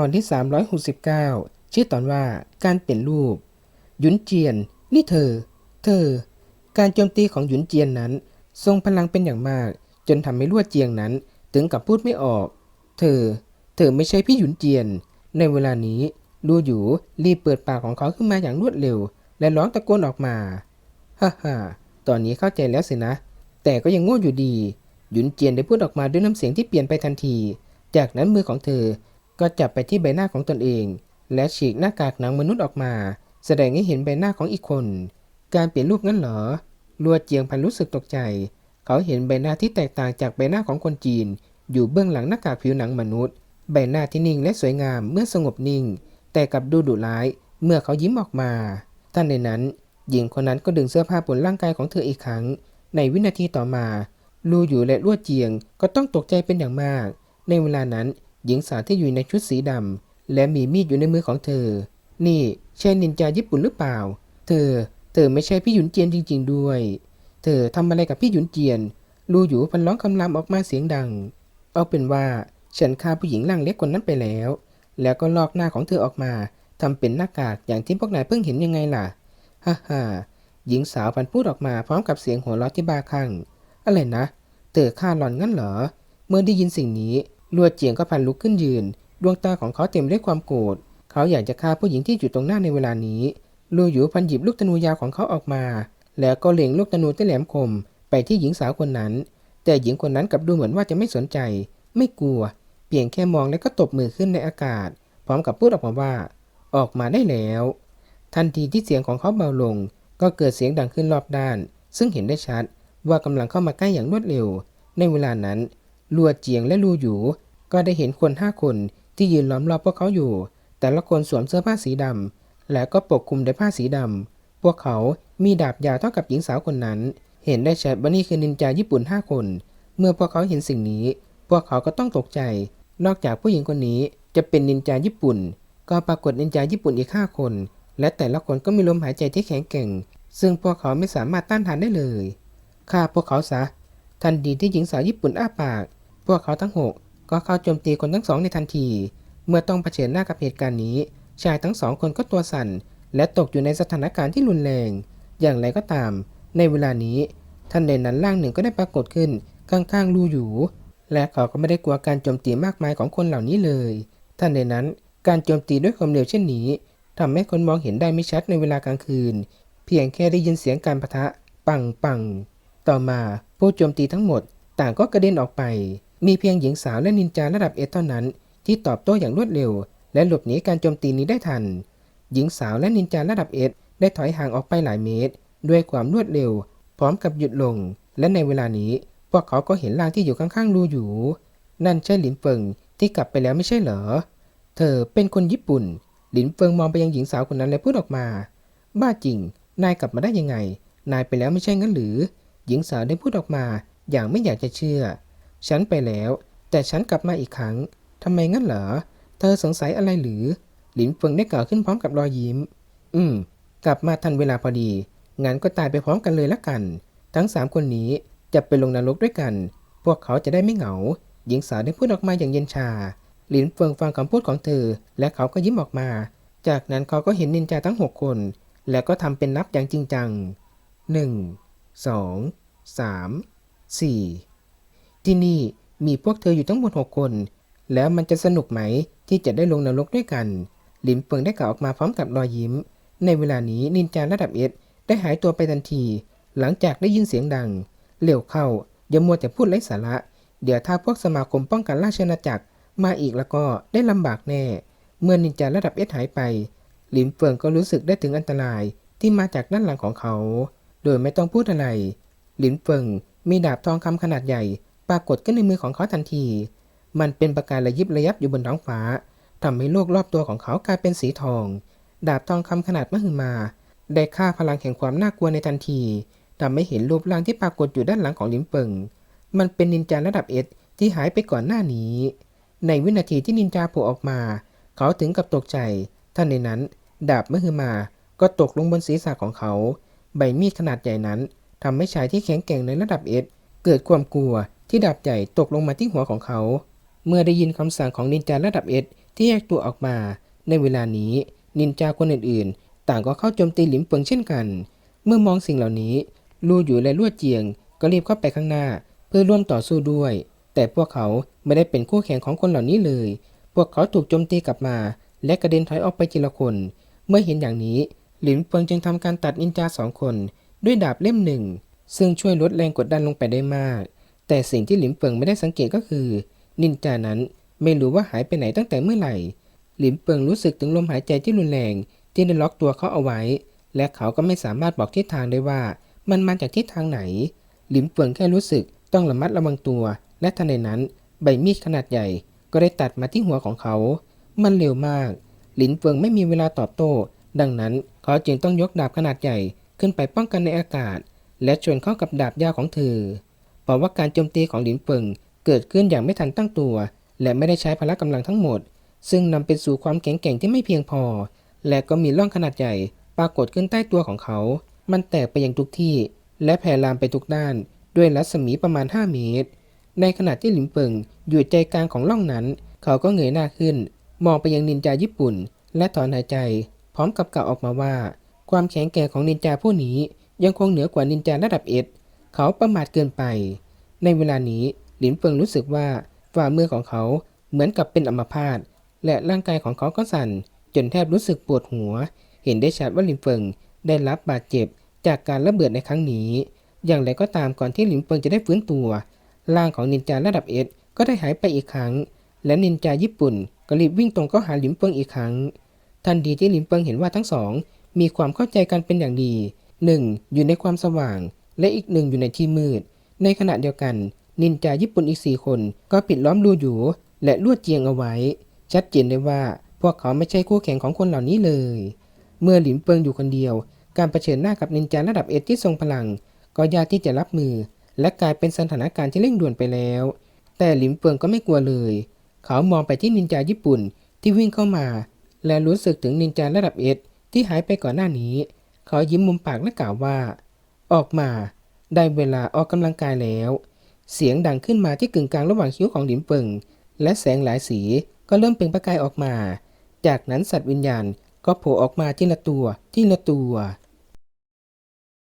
อนที่ 369 ชื่อตอนว่าการเปลี่ยนรูป หยุนเจียน นี่เธอ เธอ การโจมตีของหยุนเจียนนั้น ทรงพลังเป็นอย่างมาก จนทำให้ลวดเจียงนั้น ถึงกับพูดไม่ออก เธอ เธอไม่ใช่พี่หยุนเจียน ในเวลานี้ลูหยูรีบเปิดปากของเขาขึ้นมาอย่างรวดเร็ว และร้องตะโกนออกมาฮ่าฮ่าตอนนี้เข้าใจแล้วสินะ แต่ก็ยังโง่อยู่ดี หยุนเจียนได้พูดออกมาด้วยน้ำเสียงที่เปลี่ยนไปทันที จากนั้นมือของเธอ ก็จับไปที่ใบหน้าของตนเอง และฉีกหน้ากากหนังมนุษย์ออกมา แสดงให้เห็นใบหน้าของอีกคน การเปลี่ยนรูปงั้นเหรอลัวเจียงพันรู้สึกตกใจ เขาเห็นใบหน้าที่แตกต่างจากใบหน้าของคนจีน อยู่เบื้องหลังหน้ากากผิวหนังมนุษย์ ใบหน้าที่นิ่งและสวยงามเมื่อสงบนิ่ง แต่กลับดูดุร้าย เมื่อเขายิ้มออกมาท่านในนั้น หญิงคนนั้นก็ดึงเสื้อผ้าบนร่างกายของเธออีกครั้ง ในวินาทีต่อมา ลูอยู่และลวดเจียงก็ต้องตกใจเป็นอย่างมาก ในเวลานั้น หญิงสาวที่อยู่ในชุดสีดำและมีมีดอยู่ในมือของเธอ นี่ใช่นินจาญี่ปุ่นหรือเปล่า เธอ เธอไม่ใช่พี่หยุนเจียนจริง ๆ ด้วย เธอทำอะไรกับพี่หยุนเจียนลูอยู่พันร้องคำรามออกมาเสียงดัง เอาเป็นว่าฉันฆ่าผู้หญิงร่างเล็กคนนั้นไปแล้ว แล้วก็ลอกหน้าของเธอออกมาทำเป็นหน้ากากอย่างที่พวกนายเพิ่งเห็นยังไงล่ะ ฮ่าฮ่าหญิงสาวพันพูดออกมาพร้อมกับเสียงหัวเราะที่บ้าคลั่ง อะไรนะ เธอฆ่าหล่อนงั้นเหรอ เมื่อได้ยินสิ่งนี้ ลวดเจียงก็พันลุกขึ้นยืน ดวงตาของเขาเต็มด้วยความโกรธ เขาอยากจะฆ่าผู้หญิงที่อยู่ตรงหน้าในเวลานี้ลูหยูพันหยิบลูกธนูยาวของเขาออกมา แล้วก็เล็งลูกธนูที่แหลมคม ไปที่หญิงสาวคนนั้น แต่หญิงคนนั้นกลับดูเหมือนว่าจะไม่สนใจ ไม่กลัว เพียงแค่มองแล้วก็ตบมือขึ้นในอากาศ พร้อมกับพูดออกมาว่า ออกมาได้แล้ว ทันทีที่เสียงของเขาเบาลง ก็เกิดเสียงดังขึ้นรอบด้าน ซึ่งเห็นได้ชัดว่ากำลังเข้ามาใกล้อย่างรวดเร็ว ในเวลานั้น ลัวเจียงและลูหยูก็ได้เห็นคนห้าคนที่ยืนล้อมรอบพวกเขาอยู่ แต่ละคนสวมเสื้อผ้าสีดำและก็ปกคลุมด้วยผ้าสีดำพวกเขามีดาบยาวเท่ากับหญิงสาวคนนั้น เห็นได้ชัดว่านี่คือนินจาญี่ปุ่นห้าคน เมื่อพวกเขาเห็นสิ่งนี้ พวกเขาก็ต้องตกใจ นอกจากผู้หญิงคนนี้จะเป็นนินจาญี่ปุ่น ก็ปรากฏนินจาญี่ปุ่นอีกห้าคน และแต่ละคนก็มีลมหายใจที่แข็งแกร่ง ซึ่งพวกเขาไม่สามารถต้านทานได้เลยฆ่าพวกเขาซะทันทีที่หญิงสาวญี่ปุ่นอ้าปาก พวกเขาทั้งหกก็เข้าโจมตีคนทั้งสองในทันที เมื่อต้องเผชิญหน้ากับเหตุการณ์นี้ ชายทั้งสองคนก็ตัวสั่น และตกอยู่ในสถานการณ์ที่รุนแรง อย่างไรก็ตาม ในเวลานี้ท่านใดนั้นร่างหนึ่งก็ได้ปรากฏขึ้นข้างๆลูอยู่ และเขาก็ไม่ได้กลัวการโจมตีมากมายของคนเหล่านี้เลย ท่านใดนั้นการโจมตีด้วยความเร็วเช่นนี้ทำให้คนมองเห็นได้ไม่ชัดในเวลากลางคืน เพียงแค่ได้ยินเสียงการปะทะ ปังปัง ต่อมาผู้โจมตีทั้งหมดต่างก็กระเด็นออกไป มีเพียงหญิงสาวและนินจาระดับเอเท่านั้น ที่ตอบโต้อย่างรวดเร็ว และหลบหนีการโจมตีนี้ได้ทัน หญิงสาวและนินจาระดับเอได้ถอยห่างออกไปหลายเมตร ด้วยความรวดเร็ว พร้อมกับหยุดลง และในเวลานี้พวกเขาก็เห็นร่างที่อยู่ข้างๆรูอยู่ นั่นใช่หลินเฟิงที่กลับไปแล้วไม่ใช่เหรอ เธอเป็นคนญี่ปุ่น หลินเฟิงมองไปยังหญิงสาวคนนั้นและพูดออกมา บ้าจริง นายกลับมาได้ยังไง นายไปแล้วไม่ใช่งั้นหรือ หญิงสาวได้พูดออกมาอย่างไม่อยากจะเชื่อ ฉันไปแล้ว แต่ฉันกลับมาอีกครั้ง ทำไมงั้นเหรอ เธอสงสัยอะไรหรือ หลินเฟิงได้กล่าวขึ้นพร้อมกับรอยยิ้ม อืม กลับมาทันเวลาพอดี งั้นก็ตายไปพร้อมกันเลยละกัน ทั้งสามคนนี้จะไปลงนรกด้วยกัน พวกเขาจะได้ไม่เหงา หญิงสาวได้พูดออกมาอย่างเย็นชา หลินเฟิงฟังคำพูดของเธอ และเขาก็ยิ้มออกมา จากนั้นเขาก็เห็นนินจาทั้งหกคน แล้วก็ทำเป็นนับอย่างจริงจังหนึ่งสองสามสี่ ที่นี่มีพวกเธออยู่ทั้งหมดหกคน แล้วมันจะสนุกไหมที่จะได้ลงนรกด้วยกัน หลินเฟิงได้กล่าวออกมาพร้อมกับรอยยิ้ม ในเวลานี้นินจาระดับเอสได้หายตัวไปทันที หลังจากได้ยินเสียงดังเร็วเข้าอย่ามัวแต่พูดไร้สาระ เดี๋ยวถ้าพวกสมาคมป้องกันราชอาณาจักรมาอีกแล้วก็ได้ลำบากแน่ เมื่อนินจาระดับเอสหายไป หลินเฟิงก็รู้สึกได้ถึงอันตรายที่มาจากด้านหลังของเขา โดยไม่ต้องพูดอะไร หลินเฟิงมีดาบทองคำขนาดใหญ่ ปรากฏขึ้นในมือของเขาทันที มันเป็นประกายระยิบระยับอยู่บนท้องฟ้าทำให้โลกรอบตัวของเขากลายเป็นสีทอง ดาบทองคำขนาดมหึมา ได้ฆ่าพลังแห่งความน่ากลัวในทันทีทำให้เห็นรูปร่างที่ปรากฏอยู่ด้านหลังของลิมเปิง มันเป็นนินจาระดับเอสที่หายไปก่อนหน้านี้ ในวินาทีที่นินจาโผล่ออกมา เขาถึงกับตกใจ ท่านในนั้น ดาบมหึมา ก็ตกลงบนศีรษะของเขา ใบมีดขนาดใหญ่นั้นทำให้ชายที่แข็งแกร่งในระดับเอสเกิดความกลัว ที่ดาบใหญ่ตกลงมาที่หัวของเขา เมื่อได้ยินคำสั่งของนินจาระดับเอสที่แยกตัวออกมา ในเวลานี้นินจาคนอื่นๆ ต่างก็เข้าโจมตีหลิมเปิงเช่นกัน เมื่อมองสิ่งเหล่านี้ ลู่อยู่และลวดเจียง ก็รีบเข้าไปข้างหน้า เพื่อร่วมต่อสู้ด้วย แต่พวกเขาไม่ได้เป็นคู่แข่งของคนเหล่านี้เลย พวกเขาถูกโจมตีกลับมา และกระเด็นถอยออกไปทีละคน เมื่อเห็นอย่างนี้หลินเฟิงจึงทำการตัดนินจาสองคน ด้วยดาบเล่มหนึ่ง ซึ่งช่วยลดแรงกดดันลงไปได้มาก แต่สิ่งที่หลินเฟิงไม่ได้สังเกตก็คือ นินจานั้นไม่รู้ว่าหายไปไหนตั้งแต่เมื่อไหร่ หลินเฟิงรู้สึกถึงลมหายใจที่รุนแรงที่ได้ล็อกตัวเขาเอาไว้ และเขาก็ไม่สามารถบอกทิศทางได้ว่า มันมาจากทิศทางไหน หลินเฟิงแค่รู้สึกต้องระมัดระวังตัว และทันใดนั้นใบมีดขนาดใหญ่ ก็ได้ตัดมาที่หัวของเขา มันเร็วมาก หลินเฟิงไม่มีเวลาตอบโต้ ดังนั้นเขาจึงต้องยกดาบขนาดใหญ่ขึ้นไปป้องกันในอากาศ และชนเข้ากับดาบยาวของเธอ เพราะว่าการโจมตีของหลินเฟิงเกิดขึ้นอย่างไม่ทันตั้งตัว และไม่ได้ใช้พละกำลังทั้งหมด ซึ่งนำไปสู่ความแข็งแกร่งที่ไม่เพียงพอ และก็มีร่องขนาดใหญ่ปรากฏขึ้นใต้ตัวของเขา มันแตกไปยังทุกที่ และแผ่ลามไปทุกด้าน ด้วยรัศมีประมาณ 5 เมตร ในขณะที่หลินเฟิงอยู่ใจกลางของร่องนั้น เขาก็เงยหน้าขึ้น มองไปยังนินจาญี่ปุ่น และถอนหายใจ พร้อมกับกล่าวออกมาว่า ความแข็งแกร่งของนินจาผู้นี้ยังคงเหนือกว่านินจาระดับเอ็ด เขาประมาทเกินไป ในเวลานี้หลินเฟิงรู้สึกว่าฝ่ามือของเขาเหมือนกับเป็นอัมพาตและร่างกายของเขาก็สั่น จนแทบรู้สึกปวดหัว เห็นได้ชัดว่าหลินเฟิงได้รับบาดเจ็บจากการระเบิดในครั้งนี้ อย่างไรก็ตามก่อนที่หลินเฟิงจะได้ฟื้นตัวร่างของนินจาระดับเอ็ดก็ได้หายไปอีกครั้ง และนินจาญี่ปุ่นก็รีบวิ่งตรงเข้าหาหลินเฟิงอีกครั้ง ทันทีที่หลินเฟิงเห็นว่าทั้งสองมีความเข้าใจกันเป็นอย่างดีหนึ่งอยู่ในความสว่าง และอีกหนึ่งอยู่ในที่มืด ในขณะเดียวกัน นินจาญี่ปุ่นอีกสี่คนก็ปิดล้อมลูอยู่ และลวดเจียงเอาไว้ ชัดเจนได้ว่าพวกเขาไม่ใช่คู่แข่งของคนเหล่านี้เลย เมื่อหลินเฟิงอยู่คนเดียว การเผชิญหน้ากับนินจาระดับเอทที่ทรงพลัง ก็ยากที่จะรับมือ และกลายเป็นสถานการณ์ที่เร่งด่วนไปแล้ว แต่หลินเฟิงก็ไม่กลัวเลย เขามองไปที่นินจาญี่ปุ่นที่วิ่งเข้ามา และรู้สึกถึงนินจาระดับเอทที่หายไปก่อนหน้านี้ เขายิ้มมุมปากและกล่าวว่า ออกมา ได้เวลาออกกำลังกายแล้ว เสียงดังขึ้นมาที่กึ่งกลางระหว่างคิ้วของหลินเฟิง และแสงหลายสีก็เริ่มเปล่งประกายออกมา จากนั้นสัตว์วิญญาณก็โผล่ออกมาทีละตัวทีละตัว